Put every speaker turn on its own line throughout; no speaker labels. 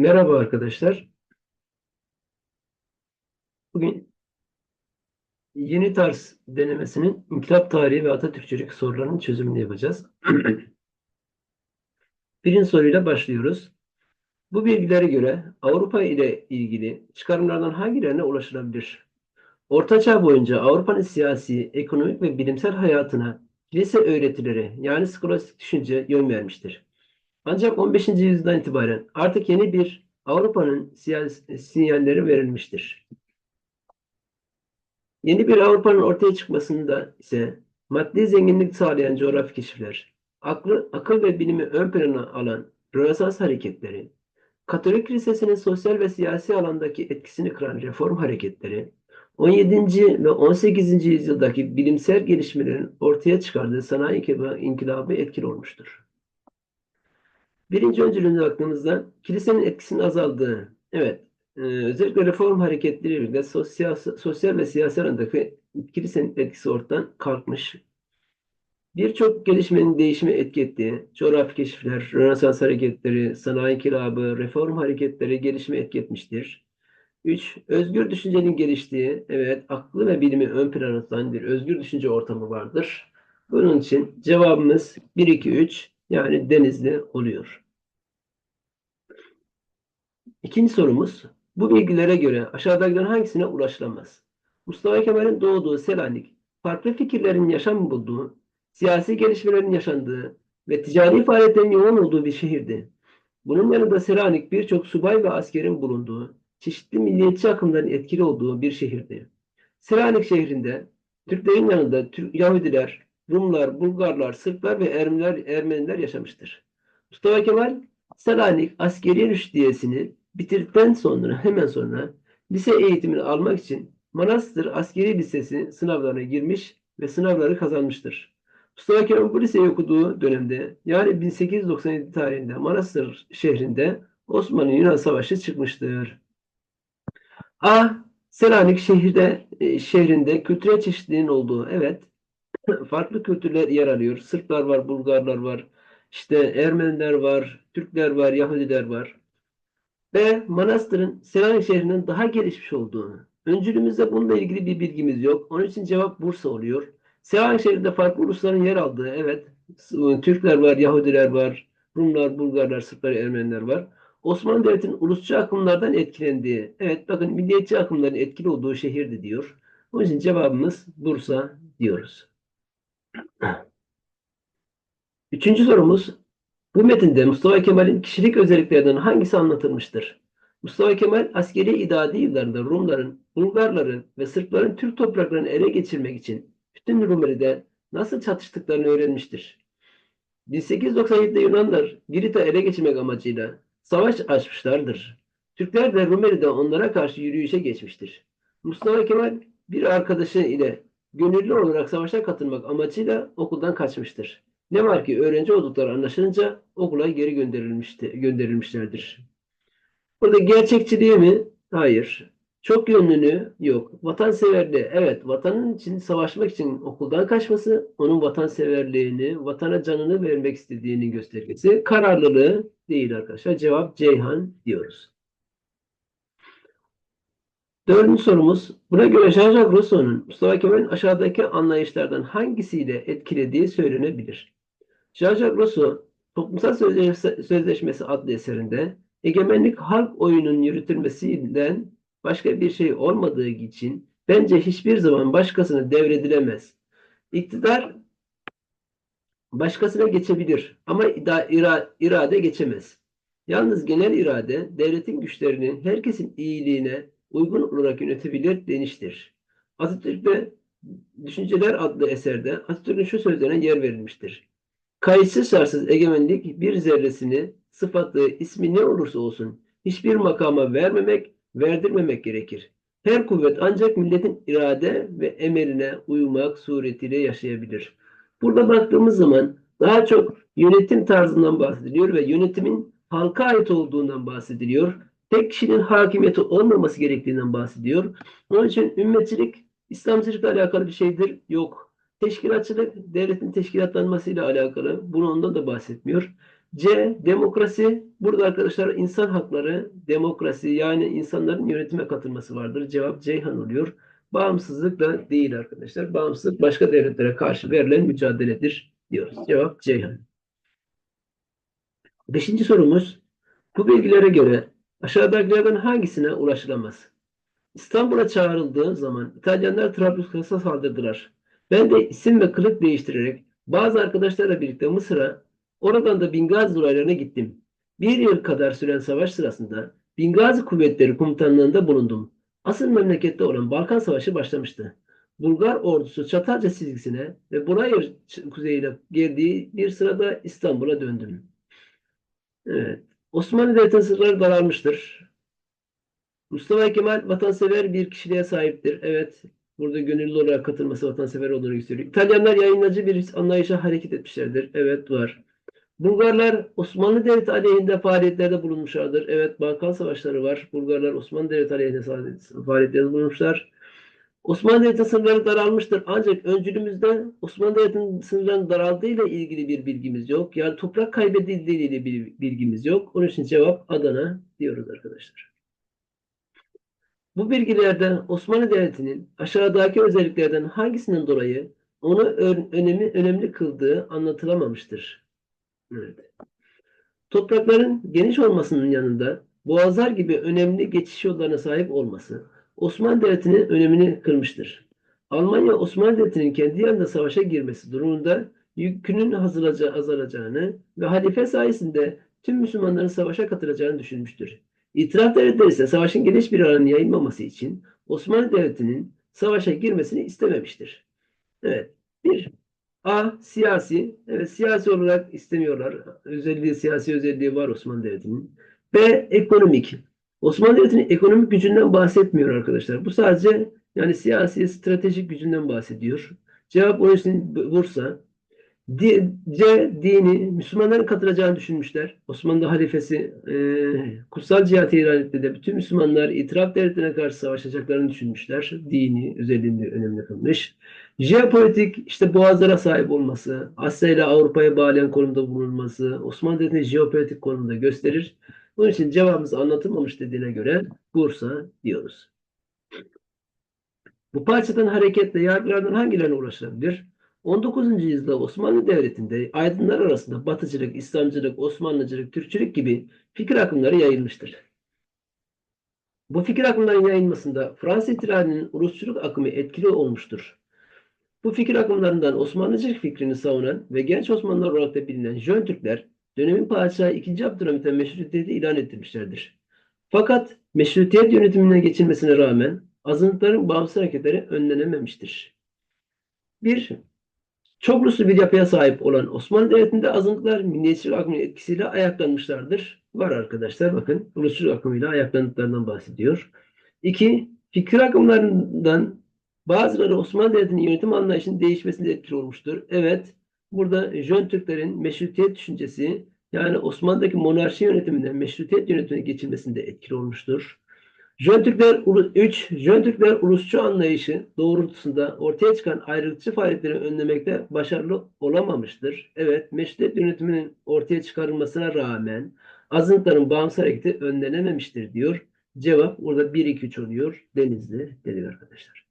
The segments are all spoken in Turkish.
Merhaba arkadaşlar. Bugün yeni tarz denemesinin inkılap tarihi ve Atatürkçülük sorularının çözümünü yapacağız. Birinci soruyla başlıyoruz. Bu bilgilere göre Avrupa ile ilgili çıkarımlardan hangilerine ulaşılabilir? Orta Çağ boyunca Avrupa'nın siyasi, ekonomik ve bilimsel hayatına kilise öğretileri yani skolastik düşünce yön vermiştir. Ancak 15. yüzyıldan itibaren artık yeni bir Avrupa'nın sinyalleri verilmiştir. Yeni bir Avrupa'nın ortaya çıkmasında ise maddi zenginlik sağlayan coğrafi keşifler, aklı, akıl ve bilimi ön plana alan Rönesans hareketleri, Katolik Kilisesi'nin sosyal ve siyasi alandaki etkisini kıran reform hareketleri, 17. ve 18. yüzyıldaki bilimsel gelişmelerin ortaya çıkardığı sanayi inkılabı etkili olmuştur. Birinci öncülüğüne baktığımızda kilisenin etkisinin azaldığı, evet, e, özellikle reform hareketleriyle sosyal, sosyal ve siyasi alandaki kilisenin etkisi ortadan kalkmış. Birçok gelişmenin değişime etki ettiği, coğrafi keşifler, Rönesans hareketleri, sanayi inkılabı, reform hareketleri gelişime etki etmiştir. 3. Özgür düşüncenin geliştiği, evet, aklı ve bilimi ön plana tutan bir özgür düşünce ortamı vardır. Bunun için cevabımız 1, 2, 3 yani Denizli oluyor. İkinci sorumuz, bu bilgilere göre aşağıdakilerin hangisine ulaşılamaz? Mustafa Kemal'in doğduğu Selanik, farklı fikirlerin yaşam bulduğu, siyasi gelişmelerin yaşandığı ve ticari faaliyetlerin yoğun olduğu bir şehirdi. Bunun yanında Selanik birçok subay ve askerin bulunduğu, çeşitli milliyetçi akımların etkili olduğu bir şehirdi. Selanik şehrinde Türklerin yanında Türk, Yahudiler, Rumlar, Bulgarlar, Sırplar ve Ermeniler, Ermeniler yaşamıştır. Mustafa Kemal Selanik askeri rüştiyesini bitirdikten sonra hemen sonra lise eğitimini almak için Manastır Askeri Lisesi sınavlarına girmiş ve sınavları kazanmıştır. Mustafa Kemal bu liseyi okuduğu dönemde yani 1897 tarihinde Manastır şehrinde Osmanlı-Yunan Savaşı çıkmıştır. A. Selanik şehirde, e, şehrinde kültürel çeşitliliğin olduğu, evet, farklı kültürler yer alıyor. Sırplar var, Bulgarlar var, işte Ermeniler var, Türkler var, Yahudiler var. Ve manastırın Selanik şehrinin daha gelişmiş olduğunu. Öncülümüzde bununla ilgili bir bilgimiz yok. Onun için cevap Bursa oluyor. Selanik şehrinde farklı ulusların yer aldığı, evet, Türkler var, Yahudiler var, Rumlar, Bulgarlar, Sırplar, Ermeniler var. Osmanlı Devleti'nin ulusçu akımlardan etkilendiği, evet bakın milliyetçi akımların etkili olduğu şehirdi diyor. Onun için cevabımız Bursa diyoruz. Üçüncü sorumuz, bu metinde Mustafa Kemal'in kişilik özelliklerinden hangisi anlatılmıştır? Mustafa Kemal askeri idadi yıllarında Rumların, Bulgarların ve Sırpların Türk topraklarını ele geçirmek için bütün Rumeli'de nasıl çatıştıklarını öğrenmiştir. 1897'de Yunanlar Girit'i ele geçirmek amacıyla savaş açmışlardır. Türkler de Rumeli'de onlara karşı yürüyüşe geçmiştir. Mustafa Kemal bir arkadaşı ile gönüllü olarak savaşa katılmak amacıyla okuldan kaçmıştır. Ne var ki öğrenci oldukları anlaşılınca okula geri gönderilmişti, gönderilmişlerdir. Burada gerçekçiliği mi? Hayır. Çok yönlülüğü yok. Vatanseverliği, evet vatanın için savaşmak için okuldan kaçması onun vatanseverliğini, vatana canını vermek istediğini göstergesi. Kararlılığı değil arkadaşlar. Cevap Ceyhan diyoruz. Dördüncü sorumuz. Buna göre Jean-Jacques Rousseau'nun Mustafa Kemal'in aşağıdaki anlayışlardan hangisiyle etkilediği söylenebilir. Jean-Jacques Rousseau, Toplumsal Sözleşmesi, adlı eserinde egemenlik halk oyunun yürütülmesinden başka bir şey olmadığı için bence hiçbir zaman başkasına devredilemez. İktidar başkasına geçebilir ama irade geçemez. Yalnız genel irade devletin güçlerini herkesin iyiliğine uygun olarak yönetebilir deniştir. Atatürk'te Düşünceler adlı eserde Atatürk'ün şu sözlerine yer verilmiştir. Kayıtsız şartsız egemenlik bir zerresini, sıfatı, ismi ne olursa olsun hiçbir makama vermemek, verdirmemek gerekir. Her kuvvet ancak milletin irade ve emeline uymak suretiyle yaşayabilir. Burada baktığımız zaman daha çok yönetim tarzından bahsediliyor ve yönetimin halka ait olduğundan bahsediliyor. Tek kişinin hakimiyeti olmaması gerektiğinden bahsediyor. Onun için ümmetçilik İslamcılıkla alakalı bir şeydir. Yok. Teşkilatçılık devletin teşkilatlanmasıyla alakalı. Bunu ondan da bahsetmiyor. C. Demokrasi. Burada arkadaşlar insan hakları, demokrasi yani insanların yönetime katılması vardır. Cevap Ceyhan oluyor. Bağımsızlık da değil arkadaşlar. Bağımsızlık başka devletlere karşı verilen mücadeledir diyoruz. Cevap Ceyhan. Beşinci sorumuz. Bu bilgilere göre aşağıdakilerden hangisine ulaşılamaz? İstanbul'a çağrıldığı zaman İtalyanlar Trablusgarp'a saldırdılar. Ben de isim ve kılık değiştirerek bazı arkadaşlarla birlikte Mısır'a, oradan da Bingazi olaylarına gittim. Bir yıl kadar süren savaş sırasında Bingazi kuvvetleri komutanlığında bulundum. Asıl memlekette olan Balkan Savaşı başlamıştı. Bulgar ordusu Çatalca çizgisine ve Burayır kuzeyine geldiği bir sırada İstanbul'a döndüm. Evet. Osmanlı Devleti'nin sırları daralmıştır. Mustafa Kemal vatansever bir kişiliğe sahiptir. Evet, burada gönüllü olarak katılması vatansever olduğunu gösteriyor. İtalyanlar yayınlacı bir anlayışa hareket etmişlerdir. Evet, var. Bulgarlar Osmanlı Devleti aleyhinde faaliyetlerde bulunmuşlardır. Evet, Balkan Savaşları var. Bulgarlar Osmanlı Devleti aleyhinde faaliyetlerde bulunmuşlar. Osmanlı Devleti sınırları daralmıştır. Ancak öncülümüzde Osmanlı Devleti'nin sınırlarının daraldığıyla ilgili bir bilgimiz yok. Yani toprak kaybedildiğiyle bir bilgimiz yok. Onun için cevap Adana diyoruz arkadaşlar. Bu bilgilerde Osmanlı Devleti'nin aşağıdaki özelliklerden hangisinden dolayı onu önemi önemli kıldığı anlatılamamıştır. Evet. Toprakların geniş olmasının yanında boğazlar gibi önemli geçiş yollarına sahip olması Osmanlı Devleti'nin önemini kırmıştır. Almanya Osmanlı Devleti'nin kendi yanında savaşa girmesi durumunda yükünün azalacağını ve halife sayesinde tüm Müslümanların savaşa katılacağını düşünmüştür. İtiraf devletleri ise savaşın geniş bir alanı yayılmaması için Osmanlı Devleti'nin savaşa girmesini istememiştir. Evet. Bir, A. Siyasi. Evet siyasi olarak istemiyorlar. Özelliği, siyasi özelliği var Osmanlı Devleti'nin. B. Ekonomik. Osmanlı Devleti'nin ekonomik gücünden bahsetmiyor arkadaşlar. Bu sadece yani siyasi, stratejik gücünden bahsediyor. Cevap onun için Bursa. C. Dini, Müslümanların katılacağını düşünmüşler. Osmanlı halifesi e, kutsal cihatı ilan etti de bütün Müslümanlar itiraf devletine karşı savaşacaklarını düşünmüşler. Dini özelliğini önemli kılmış. Jeopolitik işte boğazlara sahip olması, Asya ile Avrupa'ya bağlayan konumda bulunması, Osmanlı Devleti'nin jeopolitik konumda gösterir. Bunun için cevabımız anlatılmamış dediğine göre Bursa diyoruz. Bu parçadan hareketle yargılardan hangilerine ulaşılabilir? 19. yüzyılda Osmanlı Devleti'nde aydınlar arasında Batıcılık, İslamcılık, Osmanlıcılık, Türkçülük gibi fikir akımları yayılmıştır. Bu fikir akımlarının yayılmasında Fransız ihtilalinin Rusçuluk akımı etkili olmuştur. Bu fikir akımlarından Osmanlıcılık fikrini savunan ve genç Osmanlılar olarak da bilinen Jön Türkler dönemin padişahı 2. Abdülhamit'e meşrutiyeti ilan ettirmişlerdir. Fakat meşrutiyet yönetimine geçilmesine rağmen azınlıkların bağımsız hareketleri önlenememiştir. Bir, çok uluslu bir yapıya sahip olan Osmanlı Devleti'nde azınlıklar milliyetçilik akımının etkisiyle ayaklanmışlardır. Var arkadaşlar bakın ulusçuluk akımıyla ayaklandıklarından bahsediyor. İki, fikir akımlarından bazıları Osmanlı Devleti'nin yönetim anlayışının değişmesinde etkili olmuştur. Evet, burada Jön Türklerin meşrutiyet düşüncesi yani Osmanlı'daki monarşi yönetiminden meşrutiyet yönetimine geçilmesinde etkili olmuştur. Jön Türkler 3. Jön Türkler ulusçu anlayışı doğrultusunda ortaya çıkan ayrılıkçı faaliyetleri önlemekte başarılı olamamıştır. Evet, meşrutiyet yönetiminin ortaya çıkarılmasına rağmen azınlıkların bağımsız hareketi önlenememiştir diyor. Cevap burada 1-2-3 oluyor. Denizli dedik arkadaşlar.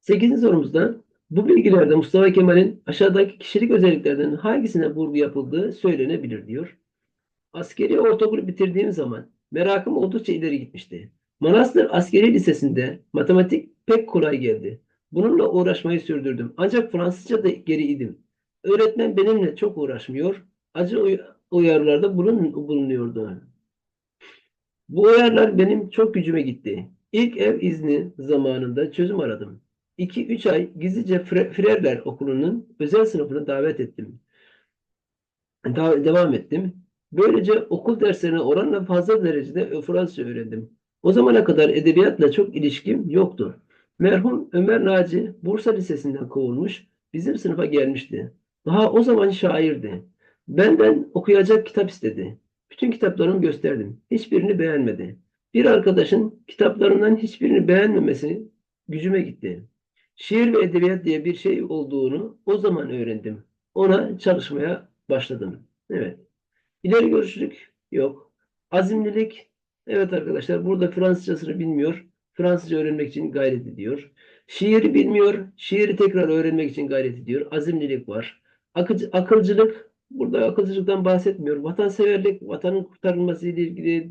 8. sorumuzda bu bilgilerde Mustafa Kemal'in aşağıdaki kişilik özelliklerden hangisine vurgu yapıldığı söylenebilir diyor. Askeri ortaokulu bitirdiğim zaman merakım oldukça ileri gitmişti. Manastır Askeri Lisesi'nde matematik pek kolay geldi. Bununla uğraşmayı sürdürdüm. Ancak Fransızca da geriydim. Öğretmen benimle çok uğraşmıyor. Acı uyarılarda bulun, bulunuyordu. Bu uyarılar benim çok gücüme gitti. İlk ev izni zamanında çözüm aradım. 2-3 ay gizlice Frerler okulunun özel sınıfını davet ettim. Da devam ettim. Böylece okul derslerine oranla fazla derecede Fransızca öğrendim. O zamana kadar edebiyatla çok ilişkim yoktu. Merhum Ömer Naci Bursa Lisesi'nden kovulmuş, bizim sınıfa gelmişti. Daha o zaman şairdi. Benden okuyacak kitap istedi. Bütün kitaplarımı gösterdim. Hiçbirini beğenmedi. Bir arkadaşın kitaplarından hiçbirini beğenmemesi gücüme gitti. Şiir ve edebiyat diye bir şey olduğunu o zaman öğrendim. Ona çalışmaya başladı mı? Evet. İleri görüşlülük yok. Azimlilik evet arkadaşlar burada Fransızcasını bilmiyor. Fransızca öğrenmek için gayret ediyor. Şiiri bilmiyor. Şiiri tekrar öğrenmek için gayret ediyor. Azimlilik var. Akıcı, akılcılık burada akılcılıktan bahsetmiyor. Vatanseverlik, vatanın kurtarılması ile ilgili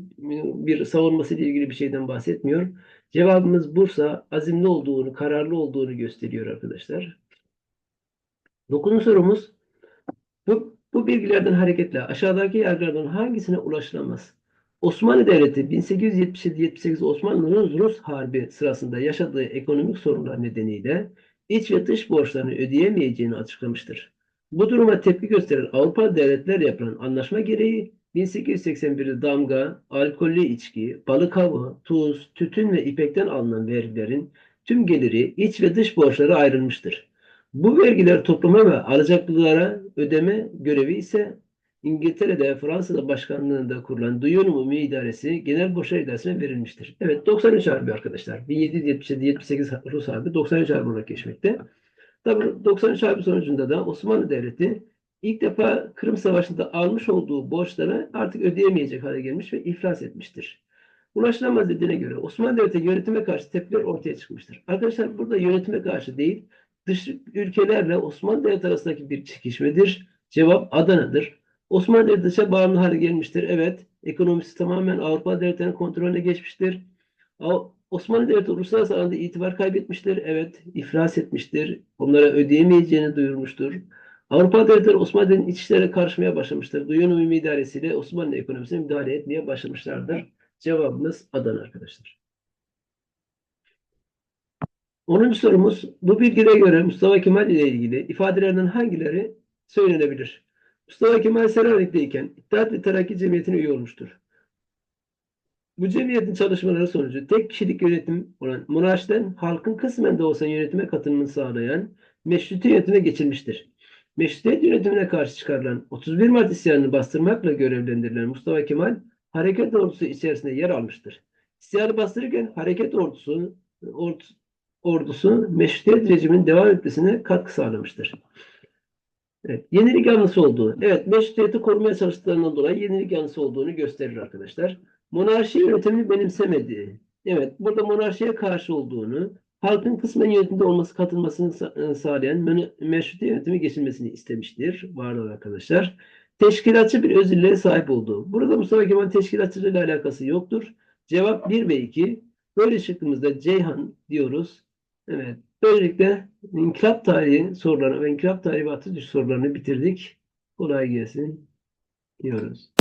bir savunması ile ilgili bir şeyden bahsetmiyor. Cevabımız Bursa azimli olduğunu, kararlı olduğunu gösteriyor arkadaşlar. Dokuzuncu sorumuz bu, bu bilgilerden hareketle aşağıdaki yerlerden hangisine ulaşılamaz? Osmanlı Devleti 1877-78 Osmanlı-Rus Harbi sırasında yaşadığı ekonomik sorunlar nedeniyle iç ve dış borçlarını ödeyemeyeceğini açıklamıştır. Bu duruma tepki gösteren Avrupa devletler yapılan anlaşma gereği 1881'de damga, alkollü içki, balık avı, tuz, tütün ve ipekten alınan vergilerin tüm geliri iç ve dış borçlara ayrılmıştır. Bu vergiler topluma ve alacaklılara ödeme görevi ise İngiltere'de Fransa'da başkanlığında kurulan Duyun Umumi İdaresi Genel Borçlar İdaresi'ne verilmiştir. Evet 93 Harbi arkadaşlar. 1777-78 Rus Harbi 93 Harbi olarak geçmekte. Tabi 93 Harbi sonucunda da Osmanlı Devleti ilk defa Kırım Savaşı'nda almış olduğu borçları artık ödeyemeyecek hale gelmiş ve iflas etmiştir. Ulaşılamaz dediğine göre Osmanlı Devleti yönetime karşı tepkiler ortaya çıkmıştır. Arkadaşlar burada yönetime karşı değil, dış ülkelerle Osmanlı Devleti arasındaki bir çekişmedir. Cevap Adana'dır. Osmanlı Devleti dışa bağımlı hale gelmiştir. Evet, ekonomisi tamamen Avrupa devletlerinin kontrolüne geçmiştir. Osmanlı Devleti uluslararası alanda itibar kaybetmiştir. Evet, iflas etmiştir. Onlara ödeyemeyeceğini duyurmuştur. Avrupa devletleri Osmanlı Devleti'nin iç işlere karışmaya başlamıştır. Duyun Umumi İdaresiyle Osmanlı ekonomisine müdahale etmeye başlamışlardır. Cevabımız Adana arkadaşlar. 10. sorumuz bu bilgilere göre Mustafa Kemal ile ilgili ifadelerden hangileri söylenebilir? Mustafa Kemal Selanik'teyken İttihat ve Terakki Cemiyeti'ne üye olmuştur. Bu cemiyetin çalışmaları sonucu tek kişilik yönetim olan monarşiden halkın kısmen de olsa yönetime katılımını sağlayan meşruti yönetime geçilmiştir. Meşrutiyet yönetimine karşı çıkarılan 31 Mart isyanını bastırmakla görevlendirilen Mustafa Kemal hareket ordusu içerisinde yer almıştır. İsyanı bastırırken hareket ordusu, ordusu meşrutiyet rejiminin devam etmesine katkı sağlamıştır. Evet, yenilik yanlısı olduğu. Evet, meşrutiyeti korumaya çalıştıklarından dolayı yenilik yanlısı olduğunu gösterir arkadaşlar. Monarşi yönetimini benimsemediği. Evet, burada monarşiye karşı olduğunu, halkın kısmen yönetimde olması, katılmasını e, sağlayan meşruti yönetimi geçilmesini istemiştir. Varlar arkadaşlar. Teşkilatçı bir özürlüğe sahip olduğu. Burada Mustafa Kemal teşkilatçılığıyla alakası yoktur. Cevap 1 ve 2. Böyle şıkkımızda Ceyhan diyoruz. Evet. Böylelikle inkılap tarihi sorularını ve inkılap tarihi ve sorularını bitirdik. Kolay gelsin diyoruz.